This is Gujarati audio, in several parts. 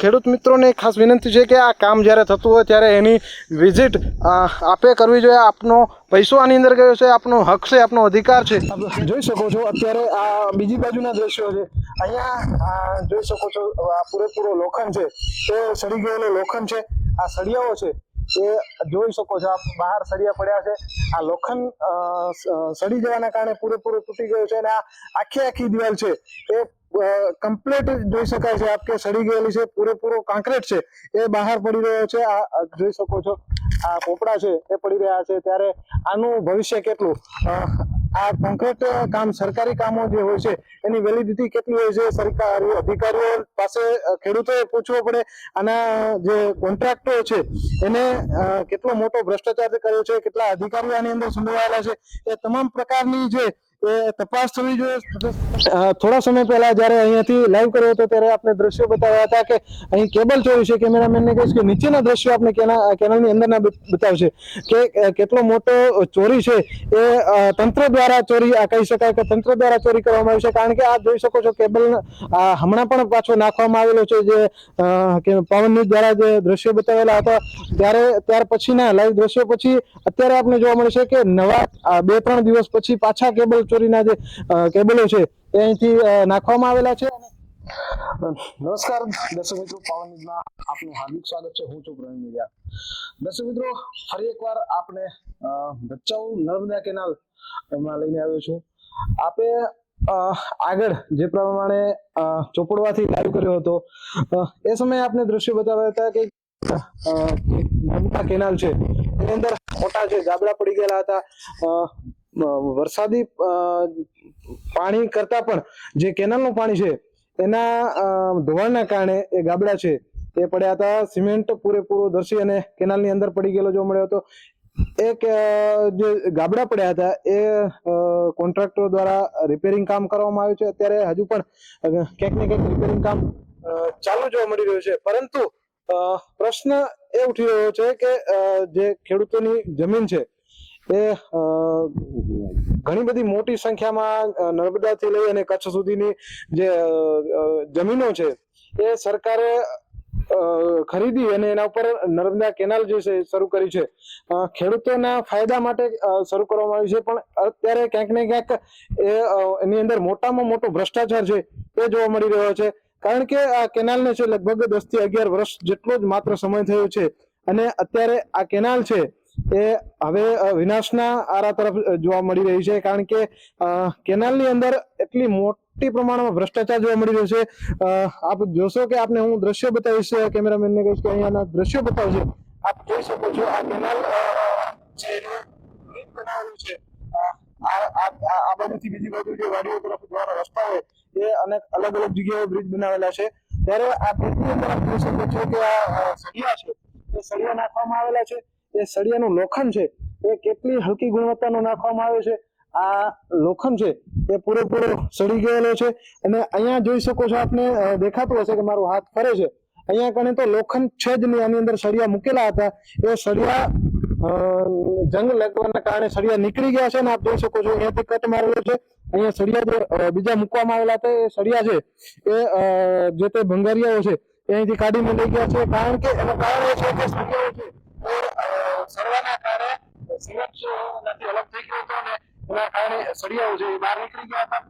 ખેડૂત મિત્રોને ખાસ વિનંતી છે કે આ કામ જ્યારે થતું હોય ત્યારે એની વિઝિટ આપે કરવી જોઈએ. આપનો પૈસો આની અંદર ગયો છે, આપનો હક છે, આપનો અધિકાર છે. જોઈ શકો છો, અત્યારે આ બીજી બાજુના દ્રશ્યો છે. અહીંયા જોઈ શકો છો, આ પૂરેપૂરો લોખંડ છે. તે સડી ગયેલો લોખંડ છે. આ સળિયાઓ છે. એ જોઈ શકો છો આપ, બહાર સળિયા પડ્યા છે. આ લોખંડ સડી જવાના કારણે પૂરેપૂરું તૂટી ગયું છે અને આ આખી આખી દિવાલ છે. એ કમ્પ્લીટ જોઈ શકાય છે આપ કે સડી ગયેલી છે, પૂરેપૂરો કોન્ક્રીટ છે. એ બહાર પડી રહ્યો છે. આ જોઈ શકો છો, આ પોપડા છે, એ પડી રહ્યા છે. ત્યારે આનું ભવિષ્ય કેટલું? આ કોન્ક્રીટ કામ, સરકારી કામો જે હોય છે, એની વેલિડિટી કેટલી હોય છે? સરકારી અધિકારીઓ પાસે ખેડૂતોએ પૂછવું પડે. આના, જે કોન્ટ્રાક્ટો છે, એને કેટલો મોટો ભ્રષ્ટાચાર કર્યો છે, કેટલા અધિકારીઓ આની અંદર સંડોવાયેલા છે, એ તમામ પ્રકારની જે એ તપાસ થવી જોઈએ. થોડા સમય પહેલા જ્યારે અહીંયાથી લાઈવ કર્યો હતો, ત્યારે આપણે દ્રશ્યો બતાવ્યા હતા કે અહીં કેબલ ચોરી છે. કેમેરામેનને કહીશ કે નીચેના દ્રશ્યો આપણે કેના, કેનાલની અંદરના બતાવશે કે કેટલો મોટો ચોરી છે એ તંત્ર દ્વારા ચોરી, આ કહી શકાય કે તંત્ર દ્વારા ચોરી કરવામાં આવી છે. કારણ કે આપ જોઈ શકો છો કેબલ હમણાં પણ પાછો નાખવામાં આવેલો છે જે પવન ન્યૂઝ દ્વારા જે દ્રશ્યો બતાવેલા હતા. ત્યારે, ત્યાર પછીના લાઈવ દ્રશ્યો પછી અત્યારે આપણે જોવા મળે છે કે નવા આ બે ત્રણ દિવસ પછી પાછા કેબલ ચોરીના જે કેબલો છે, તે અહીંથી નાખવામાં આવેલા છે નમસ્કાર, દર્શક મિત્રો, પવન ન્યૂઝમાં આપનું હાર્દિક સ્વાગત છે. હું છું પ્રવીણ મીડિયા દર્શક મિત્રો, ફરી એકવાર આપણે ભચાઉ નર્મદા કેનાલ એમાં લઈને આવ્યો છું. આપે આગળ જે પ્રમાણે ચોપડવાથી લાઈવ કર્યો હતો એ સમયે આપને દ્રશ્ય બતાવ્યા હતા કે નર્મદા કેનાલ છે, એની અંદર મોટા જે ગાબડા પડી ગયેલા હતા વરસાદી પાણી કરતા પણ જે કેનાલનું પાણી છે, એના ધોવાણના કારણે એ ગાબડા છે, એ પડ્યા હતા. સિમેન્ટ પૂરેપૂરો ધસી અને કેનાલની અંદર પડી ગયેલો જોવા મળ્યો હતો. એક જે ગાબડા પડ્યા હતા, એ કોન્ટ્રાક્ટરો દ્વારા રિપેરિંગ કામ કરવામાં આવ્યું છે. અત્યારે હજુ પણ ક્યાંક ને ક્યાંક રિપેરિંગ કામ ચાલુ જોવા મળી રહ્યું છે. પરંતુ પ્રશ્ન એ ઉઠી રહ્યો છે કે જે ખેડૂતોની જમીન છે એ ઘણી બધી મોટી સંખ્યામાં નર્મદાથી લઈ અને કચ્છ સુધીની જે જમીનો છે, એ સરકારે ખરીદી અને એના ઉપર નર્મદા કેનાલ જે છે શરૂ કરી છે. ખેડૂતોના ફાયદા માટે શરૂ કરવામાં આવી છે, પણ અત્યારે ક્યાંક ને ક્યાંક એની અંદર મોટામાં મોટો ભ્રષ્ટાચાર છે, એ જોવા મળી રહ્યો છે. કારણ કે આ કેનાલને છે લગભગ દસથી અગિયાર વર્ષ જેટલો જ માત્ર સમય થયો છે. અને અત્યારે આ કેનાલ છે એ હવે વિનાશના આરા તરફ જોવા મળી રહી છે, કારણ કે કેનાલની અંદર એટલી મોટી પ્રમાણમાં ભ્રષ્ટાચાર જોવા મળી રહ્યો છે. આપ જોશો કે આપને હું દ્રશ્ય બતાવીશ કેમેરામેનને કહીશ કે અહીંયાના દ્રશ્યો બતાવશે. આપ જોઈ શકો છો આ કેનાલ છે બનાવેલું છે. આ બાજુથી બીજી બાજુ જે વાડીઓ તરફ જવાના રસ્તા હોય, એ અનેક અલગ અલગ જગ્યાએ બ્રિજ બનાવેલા છે. ત્યારે આ બ્રિજની અંદર આપ જોઈ શકો છો કે આ સળિયા છે. એ સળિયા નાખવામાં આવેલા છે. એ સળિયાનું લોખંડ છે, એ કેટલી હલકી ગુણવત્તાનું નાખવામાં આવે છે? આ લોખંડ છે, એ પૂરેપૂરો સડી ગયેલો છે. અને અહીંયા જોઈ શકો છો આપને દેખાતું હશે કે મારો હાથ ફરે છે. અહીંયા કણે તો લોખંડ છે જ નહીં, આની અંદર સળિયા મૂકેલા હતા. એ સળિયા જંગ લગવાના કારણે સળિયા નીકળી ગયા છે ને આપ જોઈ શકો છો, અહીંયાથી કટ મારેલો છે. અહીંયા સળિયા જે બીજા મૂકવામાં આવેલા હતા, એ સળિયા છે. એ જે તે ભંગારિયાઓ છે, એ અહીંથી કાઢીને લઈ ગયા છે. કારણ કે, એનું કારણ એ છે કે સળિયાઓ છે એ સડવાના કારણે છે અલગ થઈ ગયો હતો એના કારણે સળિયાઓ એ બહાર નીકળી ગયા હતા.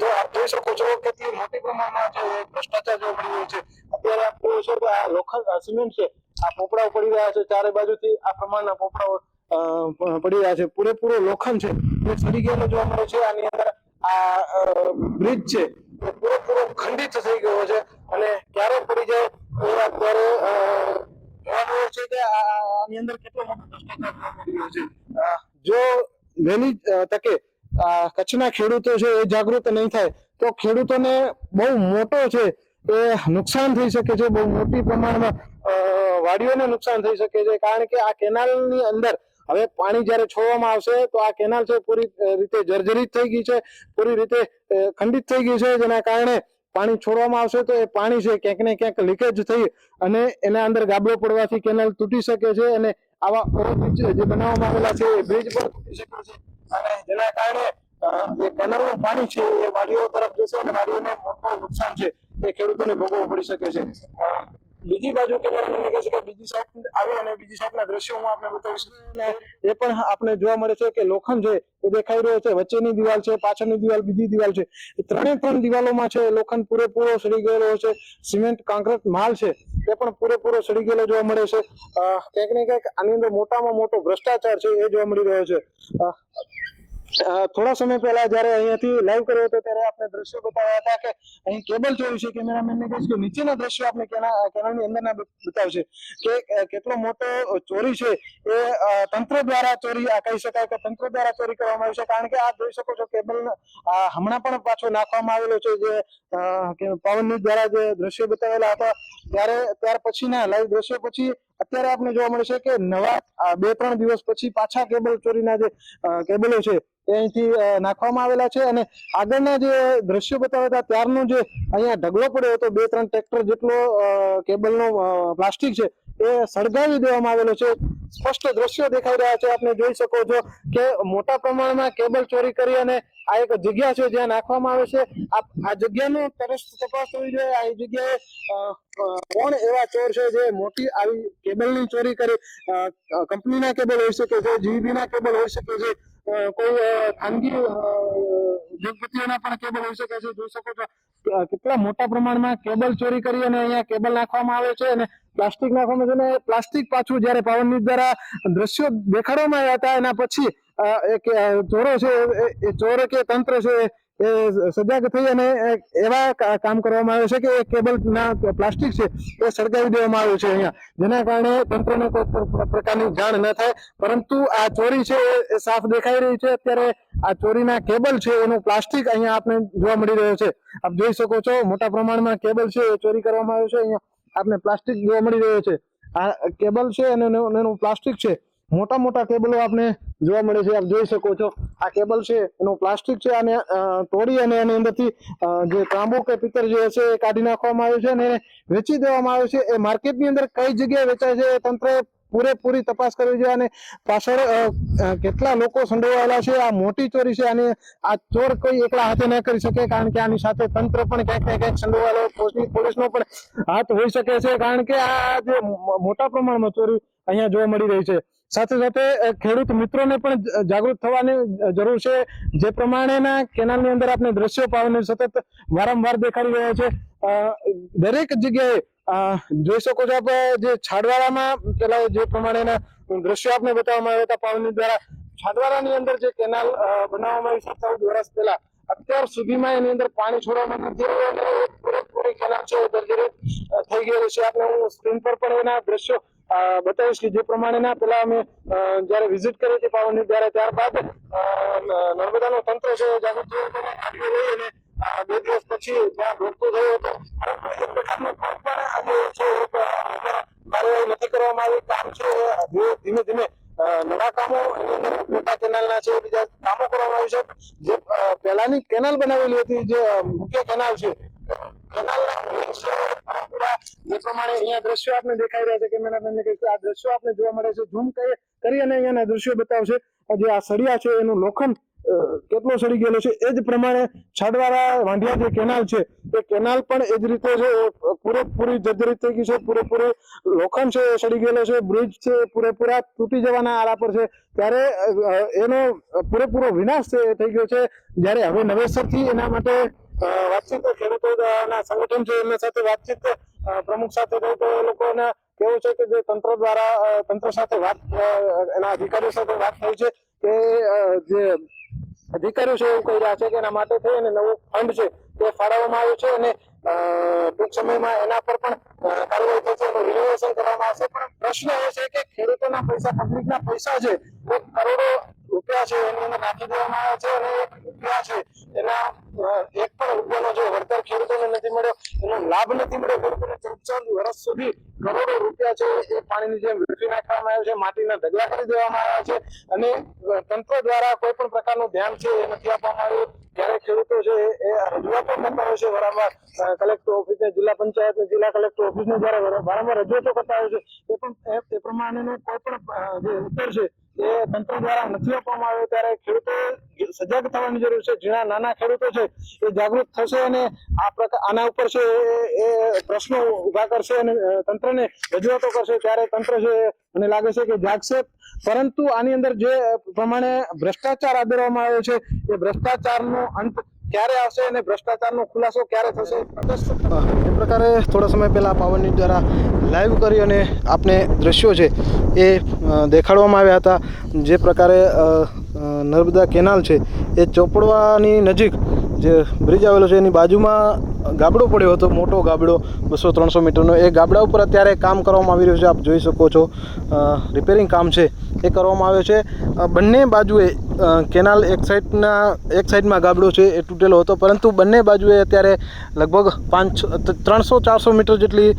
તો આપ જોઈ શકો છો કેટલી મોટી પ્રમાણમાં જે ભ્રષ્ટાચાર જોવા મળી છે. અત્યારે આપ છો કે આ લોખંડ સિમેન્ટ છે, આ પોપડાઓ પડી રહ્યા છે. ચારે બાજુથી આ પ્રમાણના પોપડાઓ પડી રહ્યા છે. પૂરેપૂરો લોખંડ છે. એ સડી ગયેલો જોવા મળે છે. આની અંદર આ બ્રિજ છે, એ પૂરેપૂરો ખંડિત થઈ ગયો છે. અને ક્યારે પડી જાય, એ અત્યારે આની અંદર કેટલો મોટો છે. જો વહેલી તકે કચ્છના ખેડૂતો છે એ જાગૃત નહીં થાય, તો ખેડૂતોને બહુ મોટો છે એ નુકસાન થઈ શકે છે, બહુ મોટી પ્રમાણમાં વાડીઓને નુકસાન થઈ શકે છે, કારણ કે આ કેનાલની અંદર હવે પાણી જ્યારે છોડવામાં આવશે, તો આ કેનાલ છે પૂરી રીતે જર્જરિત થઈ ગઈ છે, પૂરી રીતે ખંડિત થઈ ગઈ છે, જેના કારણે પાણી છોડવામાં આવશે તો એ પાણી છે ક્યાંક ને ક્યાંક લીકેજ થઈ અને એના અંદર ગાબડો પડવાથી કેનાલ તૂટી શકે છે અને આવા ઓવરબ્રિજ જે બનાવવામાં આવેલા છે એ બ્રિજ પણ તૂટી શકે છે. અને જેના કારણે જે કેનાલનું પાણી છે એ વાડીઓ તરફ જશે અને વાડીઓને મોટું નુકસાન છે. એ ખેડૂતોને ભોગવવું પડી શકે છે. બીજી બાજુ છે કે બીજી સાઈડ આવી અને બીજી સાઈડના દ્રશ્યો હું આપને બતાવીશ. એ પણ આપણે જોવા મળે છે કે લોખંડ છે એ દેખાઈ રહ્યો છે વચ્ચેની દિવાલ છે પાછળની દિવાલ બીજી દિવાલ છે. એ ત્રણે ત્રણ દિવાલોમાં છે લોખંડ પૂરેપૂરો સડી ગયેલો છે સિમેન્ટ કોન્ક્રીટ માલ છે એ પણ પૂરેપૂરો સડી ગયેલો જોવા મળે છે. અ, ક્યાંક ને ક્યાંક આની અંદર મોટામાં મોટો ભ્રષ્ટાચાર છે એ જોવા મળી રહ્યો છે. થોડા સમય પહેલા જયારે અહીંયાથી લાઈવ કર્યો હતો, ત્યારે આપણે દ્રશ્યો બતાવ્યા હતા કે અહીં કેબલ જોયું છે કેમેરામેન ને કહીશ કે નીચેના દ્રશ્યો આપણે કેના, કેનાલની અંદરના બતાવશે કે કેટલો મોટો ચોરી છે એ તંત્ર દ્વારા ચોરી કહી શકાય કે તંત્ર દ્વારા ચોરી કરવામાં આવી છે, કારણ કે આ જોઈ શકો છો કેબલ હમણાં પણ પાછો નાખવામાં આવેલો છે જે કે પવનની દ્વારા જે દ્રશ્યો બતાવેલા હતા, ત્યારે, ત્યાર પછીના લાઈવ દ્રશ્યો પછી અત્યારે આપણે જોવા મળે છે કે નવા બે, ત્રણ દિવસ પછી પાછા કેબલ ચોરીના જે કેબલો છે, એ અહીંથી નાખવામાં આવેલા છે અને આગળના જે દ્રશ્યો બતાવ્યા હતા, ત્યારનો જે અહીંયા ઢગલો પડ્યો હતો, બે, ત્રણ ટ્રેક્ટર જેટલો કેબલનો પ્લાસ્ટિક છે એ સળગાવી દેવામાં આવેલો છે. સ્પષ્ટ દ્રશ્યો દેખાઈ રહ્યા છે. આપણે જોઈ શકો છો કે મોટા પ્રમાણમાં કેબલ ચોરી કરી અને આ એક જગ્યા છે જ્યાં નાખવામાં આવે છે. આ જગ્યાનો તપાસ થવી જોઈએ. આ જગ્યાએ કોણ એવા ચોર છે જે મોટી આવી કેબલની ચોરી કરી કંપનીના કેબલ હોઈ શકે છે જીબી ના કેબલ હોઈ શકે છે કોઈ ખાનગી ઉદ્યોગપતિઓના પણ કેબલ હોઈ શકે છે. જોઈ શકો છો કેટલા મોટા પ્રમાણમાં કેબલ ચોરી કરી અને અહીંયા કેબલ નાખવામાં આવે છે અને પ્લાસ્ટિક નાખવામાં છે અને પ્લાસ્ટિક પાછું જ્યારે પવનની દ્વારા દ્રશ્યો દેખાડવામાં આવ્યા હતા, એના પછી એક ચોરો છે, એ- ચોર કે તંત્ર છે, એ સજાગ થઈ અને એવા કામ કરવામાં આવે છે કે એ કેબલ ના પ્લાસ્ટિક છે, એ સળગાવી દેવામાં આવ્યું છે અહીંયા. જેના કારણે તંત્રને કોઈ પ્ર- પ્ર- પ્રકારની જાણ ન થાય, પરંતુ આ ચોરી છે, એ સાફ દેખાઈ રહી છે. અત્યારે આ ચોરીના કેબલ છે, એનું પ્લાસ્ટિક અહીંયા આપણે જોવા મળી રહ્યો છે. આપ જોઈ શકો છો, મોટા પ્રમાણમાં કેબલ છે, એ ચોરી કરવામાં આવ્યું છે અહીંયા. આપણે પ્લાસ્ટિક જોવા મળી રહ્યો છે. આ કેબલ છે અને એનું પ્લાસ્ટિક છે. મોટા મોટા કેબલો આપણે જોવા મળે છે. આપ જોઈ શકો છો. આ કેબલ છે, એનું પ્લાસ્ટિક છે અને તોડી અને એની અંદરથી જે તાંબુ કે પિત્તર જે છે એ કાઢી નાખવામાં આવ્યું છે અને વેચી દેવામાં આવ્યું છે. એ માર્કેટની અંદર કઈ જગ્યાએ વેચાય છે એ તંત્રએ પૂરેપૂરી તપાસ કરવી જોઈએ અને પાછળ કેટલા લોકો સંડોવાયેલા છે, આ મોટી ચોરી છે, અને આ ચોર કોઈ એકલા હાથે ન કરી શકે, કારણ કે આની સાથે તંત્ર પણ ક્યાંક ને ક્યાંક સંડોવાયેલો પોલીસ, પોલીસનો પણ હાથ હોઈ શકે છે, કારણ કે આ જે મોટા પ્રમાણમાં ચોરી અહીંયા જોવા મળી રહી છે. સાથે સાથે ખેડૂત મિત્રોને પણ જાગૃત થવાની જરૂર છે. જે પ્રમાણેના કેનાલની અંદર આપણે દ્રશ્યો પાવને સતત વારંવાર દેખાડી રહ્યા છે. દરેક જગ્યાએ જોઈ શકો છો આપ જે છાડવાળામાં પેલા જે પ્રમાણેના દ્રશ્યો આપને બતાવવામાં આવ્યા હતા પાવની દ્વારા છાડવાળાની અંદર જે કેનાલ બનાવવામાં આવી ચૌદ વર્ષ પહેલા. અત્યાર સુધીમાં એની અંદર પાણી છોડવામાં નથી પૂરેપૂરી કેનાલ છે થઈ ગયેલું છે. આપણે હું સ્ક્રીન પર પણ એના દ્રશ્યો બતાવીશ કે જે પ્રમાણેના પેલા અમે જયારે વિઝિટ કરી હતી પાવનની, ત્યારે ત્યારબાદ નર્મદા ન- તંત્ર છે, જાગૃત બે દિવસ પછી ત્યાં ભોગતો થયો હતો. કરવામાં આવી કામ છે ધીમે- ધીમે નવા કામો, મોટા કેનાલના છે, બીજા કામો કરવામાં આવ્યું છે. જે પહેલાની કેનાલ બનાવેલી હતી, જે મુખ્ય કેનાલ છે જે પ્રમાણે અહીંયા દ્રશ્યો આપને દેખાઈ રહ્યા છે કેમેરામેનને કહીશ આ દ્રશ્યો આપને જોવા મળે છે. ઝૂમ કરી અને અહીંયાના દ્રશ્યો બતાવશે. જે આ સળિયા છે, એનું લોખંડ કેટલો સડી ગયેલો છે, એ જ પ્રમાણે છાડવાળા વાંઢિયા જે કેનાલ છે, એ કેનાલ પણ એ જ રીતે છે પૂરેપૂરી જર્જરિત થઈ ગઈ છે, પૂરેપૂરી લોખંડ છે, એ સડી ગયેલો છે, બ્રિજ છે, એ પૂરેપૂરા તૂટી જવાના આરા પર છે. ત્યારે એનો પૂરેપૂરો વિનાશ એ થઈ ગયો છે. જ્યારે હવે નવેસરથી એના માટે વાતચીત ખેડૂતોના સંગઠન છે, એમના સાથે વાતચીત પ્રમુખ સાથે થઈ તો એ લોકોને કેવું છે કે જે તંત્ર દ્વારા તંત્ર સાથે વાત એના અધિકારીઓ સાથે વાત થઈ છે કે જે અધિકારીઓ છે એવું કહી રહ્યા છે કે એના માટે થઈ અને નવું ફંડ છે તે ફાળવવામાં આવ્યું છે અને ટૂંક સમયમાં એના પર પણ કાર્યવાહી થશે એનું રિનોવેશન કરવામાં આવશે. પણ પ્રશ્ન એ છે કે ખેડૂતોના પૈસા પબ્લિકના પૈસા છે એક કરોડો રૂપિયા છે, એની અંદર નાખી દેવામાં આવ્યા છે અને એક રૂપિયા છે. એના એક પણ રૂપિયાનો જે વળતર ખેડૂતોને નથી મળ્યો, એનો લાભ નથી મળ્યો ખેડૂતોને ચૌદ વર્ષ સુધી કરોડો રૂપિયા છે એ પાણીની જેમ વેડફી નાખવામાં આવ્યો છે, માટીના ઢગલા કરી દેવામાં આવ્યા છે અને તંત્ર દ્વારા કોઈ પણ પ્રકારનું ધ્યાન છે એ નથી આપવામાં આવ્યું. જ્યારે ખેડૂતો છે એ રજૂઆતો કરતા હોય છે વારંવાર કલેક્ટર ઓફિસને જિલ્લા પંચાયત જિલ્લા કલેક્ટર ઓફિસને દ્વારા વારંવાર રજૂઆતો કરતા હોય છે, એ પણ, એ- પ્રમાણેનો કોઈ પણ જે ઉત્તર છે એ તંત્ર દ્વારા નથી આપવામાં આવ્યો ત્યારે ખેડૂતો સજાગ થવાની જરૂર છે. જેના નાના ખેડૂતો છે એ જાગૃત થશે અને આ પ્રકાર આના ઉપર છે એ પ્રશ્નો ઊભા કરશે અને તંત્રને રજૂઆતો કરશે. ત્યારે તંત્ર છે મને લાગે છે કે જાગશે. પરંતુ આની અંદર જે પ્રમાણે ભ્રષ્ટાચાર આદરવામાં આવ્યો છે, એ ભ્રષ્ટાચારનો અંત ક્યારે આવશે અને ભ્રષ્ટાચારનો ખુલાસો ક્યારે થશે? એ પ્રકારે થોડા સમય પહેલા ન્યૂઝ દ્વારા લાઈવ કરી અને આપને દ્રશ્યો છે એ દેખાડવામાં આવ્યા હતા. જે પ્રકારે નર્મદા કેનાલ છે એ ચોપડવાની નજીક જે બ્રિજ આવેલો છે એની બાજુમાં ગાબડો પડ્યો હતો, મોટો ગાબડો, બસો ત્રણસો મીટરનો. એ ગાબડા ઉપર અત્યારે કામ કરવામાં આવી રહ્યું છે, આપ જોઈ શકો છો. રિપેરિંગ કામ છે, એ કરવામાં આવ્યો છે. બંને બાજુએ કેનાલ એક સાઈડના, એક સાઈડમાં ગાબડો છે, એ તૂટેલો હતો, પરંતુ બંને બાજુએ અત્યારે લગભગ પાંચ, ત્રણસો ચારસો મીટર જેટલી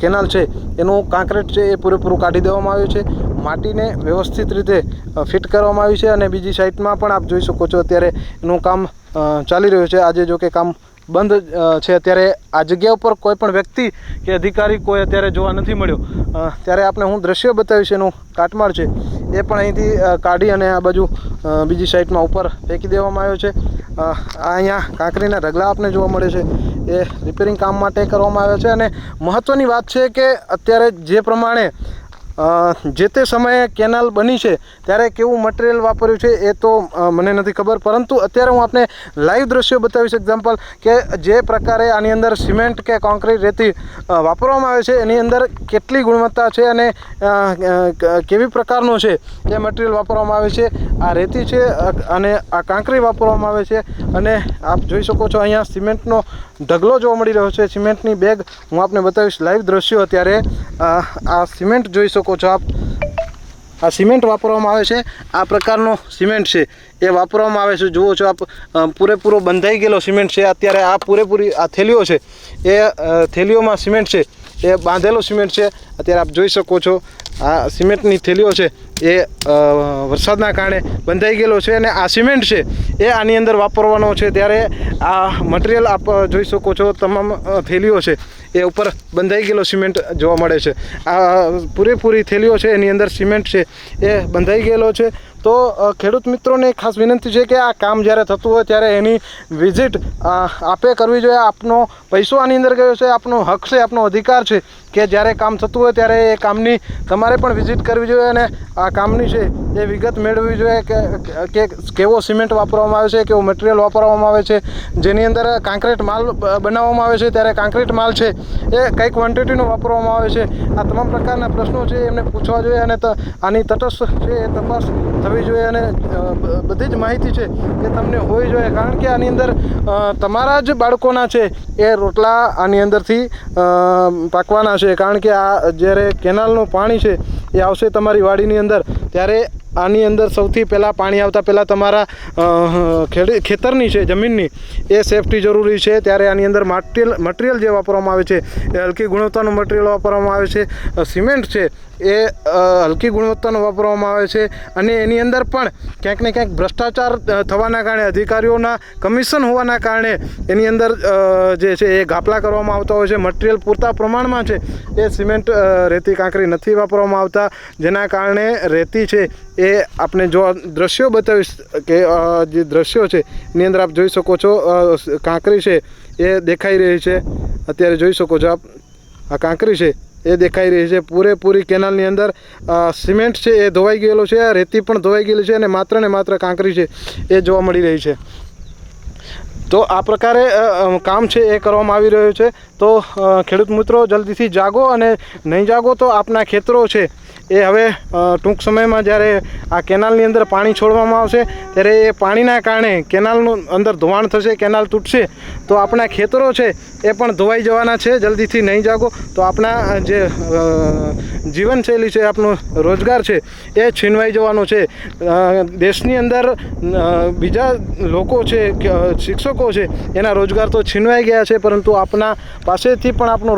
કેનાલ છે, એનું કાંકરેટ છે, એ પૂરેપૂરું કાઢી દેવામાં આવ્યું છે. માટીને વ્યવસ્થિત રીતે ફિટ કરવામાં આવી છે અને બીજી સાઈડમાં પણ આપ જોઈ શકો છો, અત્યારે એનું કામ ચાલી રહ્યું છે. આજે જો કે કામ બંધ છે. અત્યારે આ જગ્યા ઉપર કોઈ પણ વ્યક્તિ કે અધિકારી કોઈ અત્યારે જોવા નથી મળ્યો. ત્યારે આપણે હું દ્રશ્ય બતાવીશ એનું કાટમાળ છે. એ પણ અહીંથી કાઢી અને આ બાજુ બીજી સાઈડમાં ઉપર ફેંકી દેવામાં આવ્યો છે. આ અહીંયા કાંકરીના રગલા આપને જોવા મળે છે. એ રિપેરિંગ કામ માટે કરવામાં આવ્યા છે. અને મહત્ત્વની વાત છે કે અત્યારે જે પ્રમાણે જે તે સમયે કેનાલ બની છે, ત્યારે કેવું મટીરિયલ વાપર્યું છે એ તો મને નથી ખબર. પરંતુ અત્યારે હું આપને લાઈવ દ્રશ્યો બતાવીશ. એક્ઝામ્પલ કે જે પ્રકારે આની અંદર સિમેન્ટ કે કોન્ક્રીટ રેતી વાપરવામાં આવે છે, એની અંદર કેટલી ગુણવત્તા છે અને કેવી પ્રકારનું છે એ મટીરિયલ વાપરવામાં આવે છે. આ રેતી છે અને આ કાંકરી વાપરવામાં આવે છે. અને આપ જોઈ શકો છો અહીંયા સિમેન્ટનો ઢગલો જોવા મળી રહ્યો છે. સિમેન્ટની બેગ હું આપને બતાવીશ. લાઈવ દ્રશ્યો અત્યારે આ સિમેન્ટ જોઈ શકો છો. આપ આ સિમેન્ટ વાપરવામાં આવે છે. આ પ્રકારનો સિમેન્ટ છે. એ વાપરવામાં આવે છે. જુઓ છો આપ પૂરેપૂરો બંધાઈ ગયેલો સિમેન્ટ છે. અત્યારે આ પૂરેપૂરી, આ થેલીઓ છે. એ થેલીઓમાં સિમેન્ટ છે. એ બાંધેલો સિમેન્ટ છે. અત્યારે આપ જોઈ શકો છો. આ સિમેન્ટની થેલીઓ છે, એ વરસાદના કારણે બંધાઈ ગયેલો છે અને આ સિમેન્ટ છે, એ આની અંદર વાપરવાનો છે. ત્યારે આ મટીરિયલ આપ જોઈ શકો છો, તમામ થેલીઓ છે, એ ઉપર બંધાઈ ગયેલો સિમેન્ટ જોવા મળે છે. આ પૂરેપૂરી થેલીઓ છે, એની અંદર સિમેન્ટ છે, એ બંધાઈ ગયેલો છે. તો ખેડૂત મિત્રોને ખાસ વિનંતી છે કે આ કામ જ્યારે થતું હોય ત્યારે એની વિઝિટ આપે કરવી જોઈએ. આપનો પૈસો આની અંદર ગયો છે, આપનો હક છે, આપનો અધિકાર છે. કે જ્યારે કામ થતું હોય ત્યારે એ કામની તમારે પણ વિઝિટ કરવી જોઈએ અને આ કામની છે એ વિગત મેળવવી જોઈએ કે કેવો સિમેન્ટ વાપરવામાં આવે છે, કેવો મટીરિયલ વાપરવામાં આવે છે, જેની અંદર કાંક્રીટ માલ બનાવવામાં આવે છે, ત્યારે કાંક્રીટ માલ છે એ કઈ ક્વોન્ટિટીનો વાપરવામાં આવે છે, આ તમામ પ્રકારના પ્રશ્નો છે એમને પૂછવા જોઈએ અને આની તટસ્થ છે એ તપાસ થવી જોઈએ અને બધી જ માહિતી છે એ તમને હોવી જોઈએ. કારણ કે આની અંદર તમારા જ બાળકોના છે એ રોટલા આની અંદરથી પાકવાના છે. કારણ કે આ જ્યારે કેનાલનું પાણી છે, એ આવશે તમારી વાડીની અંદર, ત્યારે આની અંદર સૌથી પહેલાં પાણી આવતા પહેલાં તમારા ખેતરની છે, જમીનની, એ સેફટી જરૂરી છે. ત્યારે આની અંદર માટીરિયલ મટીરિયલ જે વાપરવામાં આવે છે, એ હલકી ગુણવત્તાનું મટીરિયલ વાપરવામાં આવે છે. સિમેન્ટ છે એ હલકી ગુણવત્તાનું વાપરવામાં આવે છે અને એની અંદર પણ ક્યાંક ને ક્યાંક ભ્રષ્ટાચાર થવાના કારણે, અધિકારીઓના કમિશન હોવાના કારણે એની અંદર જે છે એ ગાપલા કરવામાં આવતા હોય છે. મટીરિયલ પૂરતા પ્રમાણમાં છે. એ સિમેન્ટ રેતી, કાંકરી નથી વાપરવામાં આવતા. જેના કારણે રેતી છે એ આપણે જો દ્રશ્યો બતાવીશ કે જે દ્રશ્યો છે, એની અંદર આપ જોઈ શકો છો કાંકરી છે એ દેખાઈ રહી છે. અત્યારે જોઈ શકો છો આપ. આ કાંકરી છે એ દેખાઈ રહી છે. પૂરેપૂરી કેનાલની અંદર સિમેન્ટ છે, એ ધોવાઈ ગયેલો છે રેતી પણ ધોવાઈ ગયેલી છે અને માત્ર ને માત્ર કાંકરી છે, એ જોવા મળી રહી છે. તો આ પ્રકારે કામ છે, એ કરવામાં આવી રહ્યું છે. તો ખેડૂત મિત્રો, જલ્દીથી જાગો અને નહીં જાગો તો આપના ખેતરો છે. એ હવે ટૂંક સમયમાં જ્યારે આ કેનાલની અંદર પાણી છોડવામાં આવશે, ત્યારે એ પાણીના કારણે કેનાલનું અંદર ધોવાણ થશે, કેનાલ તૂટશે, તો આપણા ખેતરો છે એ પણ ધોવાઈ જવાના છે, જલ્દીથી નહીં જાગો. તો આપણા જે જીવનશૈલી છે, આપણો રોજગાર છે, એ છીનવાઈ જવાનો છે. દેશની અંદર બીજા લોકો છે શિક્ષકો છે, એના રોજગાર તો છીનવાઈ ગયા છે, પરંતુ આપણા પાસેથી પણ આપણો